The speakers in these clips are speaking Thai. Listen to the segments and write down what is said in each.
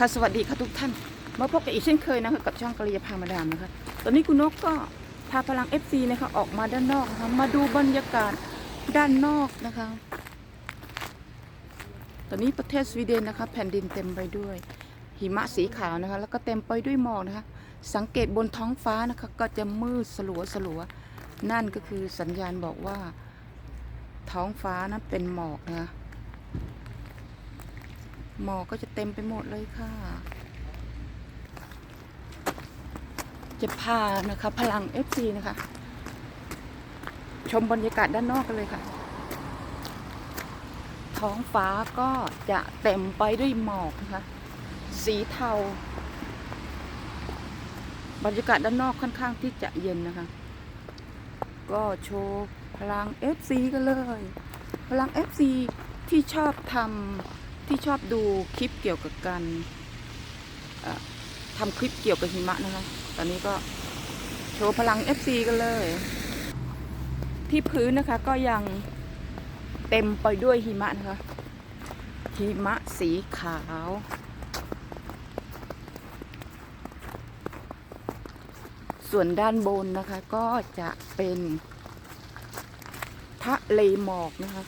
ค่ะสวัสดีค่ะทุกท่าน มาพบกันอีกเช่นเคยนะคะกับช่องกะลียาพามาดามนะคะ ตอนนี้คุณนกก็พาพลัง FC นะคะออกมาด้านนอกนะคะมาดูบรรยากาศด้านนอกนะคะ ตอนนี้ประเทศสวีเดนนะคะ แผ่นดินเต็มไปด้วย หิมะสีขาวนะคะ แล้วก็เต็มไปด้วยหมอกนะคะ สังเกตบนท้องฟ้านะคะก็จะมืดสลัวสลัวนั่นก็คือสัญญาณบอกว่า ท้องฟ้านั้นเป็นหมอกนะคะ หมอกก็จะเต็มไปหมดเลยค่ะ จะพานะคะพลัง FC นะคะ ชมบรรยากาศด้านนอกกันเลยค่ะ ท้องฟ้าก็จะเต็มไปด้วยหมอกนะคะ สีเทา บรรยากาศด้านนอกค่อนข้างที่จะเย็นนะคะ ก็โชว์พลัง FC กันเลย พลัง FC ที่ชอบทำ ที่ชอบดูคลิปเกี่ยวกับการทำคลิปเกี่ยวกับหิมะนะคะ ตอนนี้ก็โชว์พลัง FC กันเลย ที่พื้นนะคะก็ยังเต็มไปด้วยหิมะนะคะ หิมะสีขาว ส่วนด้านบนนะคะก็จะเป็นทะเลหมอกนะคะ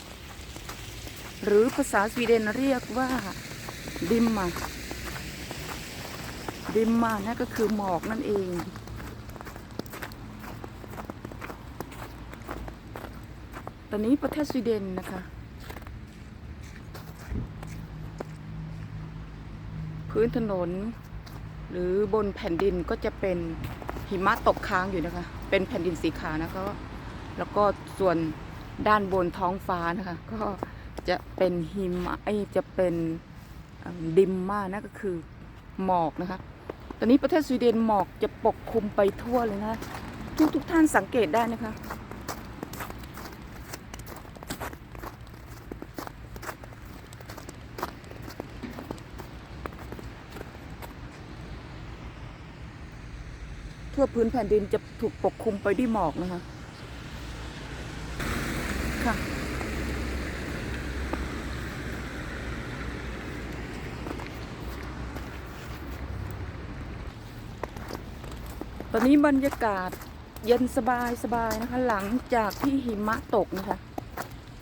หรือภาษาสวีเดนเรียกว่าดิมมาดิมมานั่นก็คือหมอกนั่นเอง ตอนนี้ประเทศสวีเดนนะคะพื้นถนน หรือบนแผ่นดินก็จะเป็นหิมะตกค้างอยู่นะคะ เป็นแผ่นดินสีขาวนะคะ แล้วก็ส่วนด้านบนท้องฟ้านะคะ ก็ จะเป็นหิมะไอจะเป็นดิมดิมมานั่นก็คือหมอกนะคะ ตอนนี้ประเทศสวีเดนหมอกจะปกคลุมไปทั่วเลยนะทุกทุกท่านสังเกตได้นะคะ ทั่วพื้นแผ่นดินจะถูกปกคลุมไปด้วยหมอกนะคะ ค่ะ อนนี้บรรยากาศเย็นสบายสบายนะคะ หลังจากที่หิมะตกนะคะ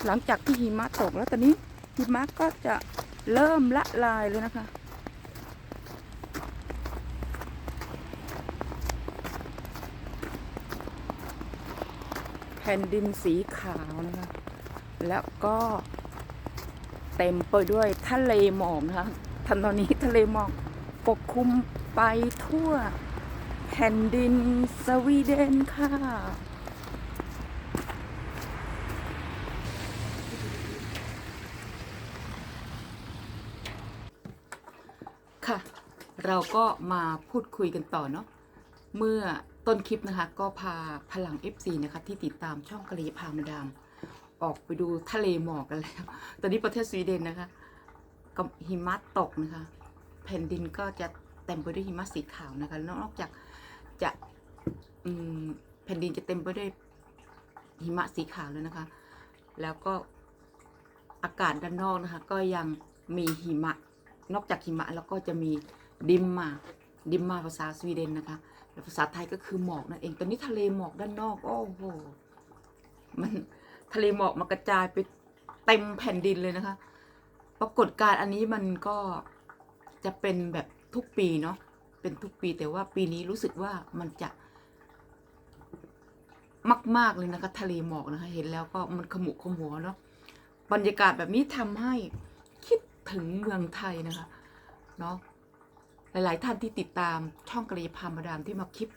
หลังจากที่หิมะตกแล้วตอนนี้หิมะก็จะเริ่มละลายเลยนะคะ แผ่นดินสีขาวนะคะ แล้วก็เต็มไปด้วยทะเลหมอกนะคะทันตอนนี้ทะเลหมอกปกคลุมไปทั่ว แผ่นดินสวีเดนค่ะ ค่ะ เราก็มาพูดคุยกันต่อเนาะเมื่อต้นคลิปนะคะ ก็พาพลัง FC นะคะที่ติดตามช่องกะลีพามาดาม ออกไปดูทะเลหมอกกันแล้ว ตอนนี้ประเทศสวีเดนนะคะก็หิมะตกนะคะ แผ่นดินก็จะเต็มไปด้วยหิมะสีขาวนะคะ นอกจาก จะอืแผ่นดินจะเต็มไปด้วยหิมะสีขาวแล้วนะคะ แล้วก็อากาศด้านนอกนะคะ ก็ยังมีหิมะ นอกจากหิมะแล้วก็จะมีดิมมาดิมมาภาษาสวีเดนนะคะแต่ภาษาไทยก็คือหมอกนั่นเองตอนนี้ทะเลหมอกด้านนอก โอ้โห มันทะเลหมอกมากระจายไปเต็มแผ่นดินเลยนะคะ ปรากฏการณ์อันนี้มันก็จะเป็นแบบทุกปีเนาะ เป็นทุกปีแต่ว่าปีนี้รู้สึกว่ามันจะมาก ๆ เลยนะคะทะเลหมอกนะคะ เห็นแล้วก็มันขมุขมัวเนาะบรรยากาศแบบนี้ทำให้คิดถึงเมืองไทยนะคะเนาะหลาย ๆ ท่านที่ติดตามช่องกระยาพามาดามที่มาคลิป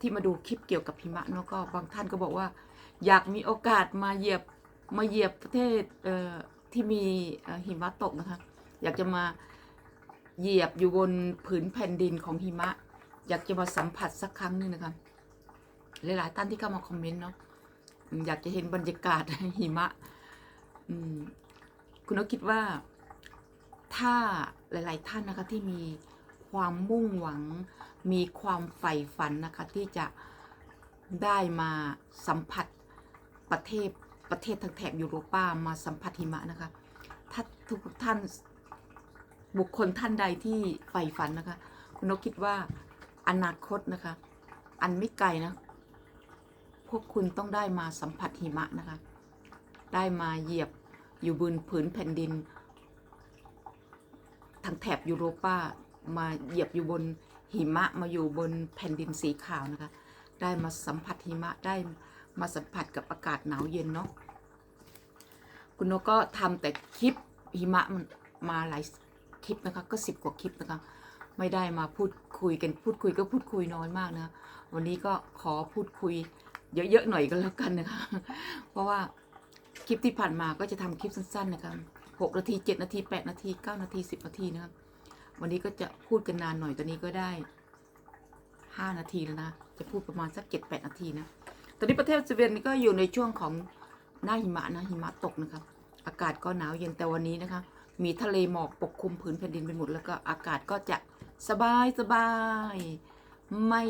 ที่มาดูคลิปเกี่ยวกับหิมะเนาะก็บางท่านก็บอกว่า อยากมีโอกาสมาเหยียบมาเหยียบประเทศเที่มีหิมะตกนะคะ อยากจะมา เหยียบอยู่บนผืนแผ่นดินของหิมะ อยากจะมาสัมผัสสักครั้งหนึ่งนะคะหลายๆท่านที่เข้ามาคอมเมนต์เนาะอยากจะเห็นบรรยากาศหิมะคุณนกคิดว่าถ้าหลาย ๆ ท่านนะคะที่มีความมุ่งหวัง มีความใฝ่ฝันนะคะที่จะได้มาสัมผัสประเทศประเทศทางแถบยุโรปามาสัมผัสหิมะนะคะ ถ้าทุกท่าน บุคคลท่านใดที่ใฝ่ฝันนะคะ คุณนกคิดว่าอนาคตนะคะ อันไม่ไกลนะ พวกคุณต้องได้มาสัมผัสหิมะนะคะ ได้มาเหยียบอยู่บนผืนแผ่นดิน ทางแถบยุโรปามาเหยียบอยู่บนหิมะมาอยู่บนแผ่นดินสีขาวนะคะ ได้มาสัมผัสหิมะได้มาสัมผัสกับอากาศหนาวเย็นเนาะคุณนกก็ทำแต่คลิปหิมะมันมาหลาย ลิปนะคะก็สิบกว่าคลิปนะคะ ไม่ได้มาพูดคุยกันพูดคุยก็พูดคุยน้อยมากนะวันนี้ก็ขอพูดคุยเยอะๆหน่อยก็แล้วกันนะคะ เพราะว่าคลิปที่ผ่านมาก็จะทำคลิปสั้นๆนะคะหกนาทีเจ็ดนาทีแปดนาทีเก้านาทีสิบนาทีนะครับวันนี้ก็จะพูดกันนานหน่อยตอนนี้ก็ได้ห้านาทีแล้วนะจะพูดประมาณสักเจ็ดแปดนาทีนะตอนนี้ประเทศสวีเดนก็อยู่ในช่วงของหน้าหิมะนะหิมะตกนะครับ อากาศก็หนาวเย็นแต่วันนี้นะคะ มีทะเลหมอกปกคลุมผืนแผ่นดินไปหมดแล้วก็อากาศก็จะสบายสบายไม่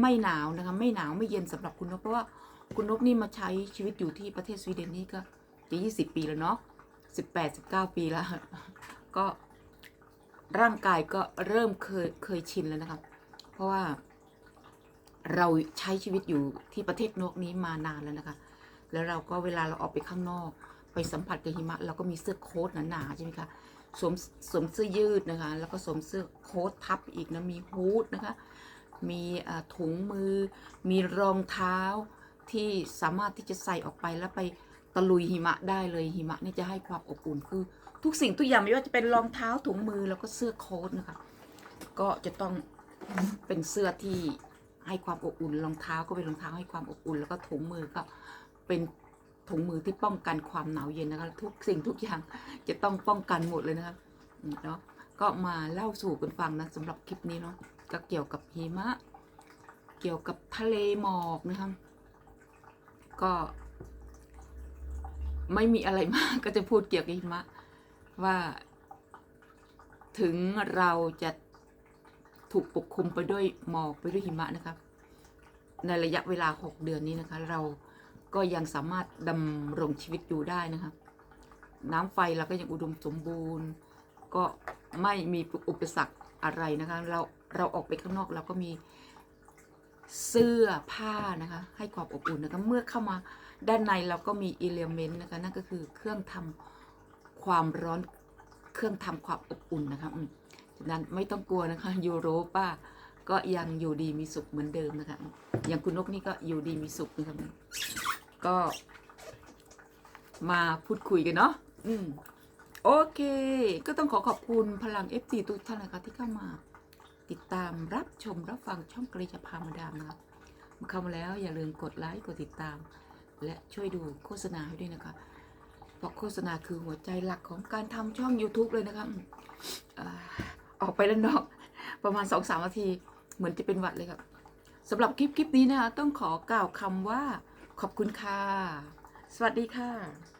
ไม่หนาวนะคะไม่หนาวไม่เย็นสำหรับคุณนกเพราะว่าคุณนกนี่มาใช้ชีวิตอยู่ที่ประเทศสวีเดนนี่ก็จะยี่สิบปีแล้วเนาะสิบแปดสิบเก้าปีแล้ว ก็ร่างกายก็เริ่มเคยเคยชินแล้วนะครับเพราะว่าเราใช้ชีวิตอยู่ที่ประเทศนกนี้มานานแล้วนะคะ แล้วเราก็เวลาเราออกไปข้างนอก ไปสัมผัสกับหิมะ เราก็มีเสื้อโค้ทหนาๆใช่ไหมคะสวมสวมเสื้อยืดนะคะ แล้วก็สวมเสื้อโค้ททับอีกนะมีฮูดนะคะ มีถุงมือ มีรองเท้าที่สามารถที่จะใส่ออกไปแล้วไปตะลุยหิมะได้เลยหิมะนี่จะให้ความอบอุ่นคือ ทุกสิ่งทุกอย่างไม่ว่าจะเป็นรองเท้าถุงมือแล้วก็เสื้อโค้ทนะคะ ก็จะต้องเป็นเสื้อที่ให้ความอบอุ่นรองเท้าก็เป็นรองเท้าให้ความอบอุ่น แล้วก็ถุงมือก็เป็น ถุงมือที่ป้องกันความหนาวเย็นนะคะ ทุกสิ่งทุกอย่างจะต้องป้องกันหมดเลยนะคะเนาะก็มาเล่าสู่กันฟังนะสำหรับคลิปนี้เนาะก็เกี่ยวกับหิมะ เกี่ยวกับทะเลหมอกนะคะก็ ไม่มีอะไรมากก็จะพูดเกี่ยวกับหิมะ ว่า ถึงเราจะถูกปกคลุมไปด้วยหมอกไปด้วยหิมะนะครับ ในระยะเวลา 6 เดือนนี้นะคะ เรา ก็ยังสามารถดำรงชีวิตอยู่ได้นะครับน้ำไฟเราก็ยังอุดมสมบูรณ์ ก็ไม่มีอุปสรรคอะไรนะคะเราเราออกไปข้างนอกเราก็มีเสื้อผ้านะคะให้ความอบอุ่นนะคะเมื่อเข้ามาด้านในเราก็มีอิเลเมนต์นะคะนั่นก็คือเครื่องทำความร้อนเครื่องทำความอบอุ่นนะคะอืมฉะนั้นไม่ต้องกลัวนะคะยูโรป้าก็ยังอยู่ดีมีสุขเหมือนเดิมนะคะอย่างคุณนกนี่ก็อยู่ดีมีสุขนะคะ ก็มาพูดคุยกันเนาะอืมโอเค ก็ต้องขอขอบคุณพลัง f อทุกท่านนะคะที่เข้ามา ติดตามรับชมรับฟังช่องกรีชาพามาดามนะคะเข้ามาแล้วอย่าลืมกดไลค์กดติดตาม และช่วยดูโฆษณาให้ด้วยนะคะเพราะโฆษณาคือหัวใจหลักของการทำช่อง YouTube เลยนะคะอืมอ่าออกไปแล้วนอกประมาณสองสามนาที เหมือนจะเป็นหวัดเลยครับสำหรับคลิปคลิปนี้นะคะต้องขอกล่าวคำว่า ขอบคุณค่ะ สวัสดีค่ะ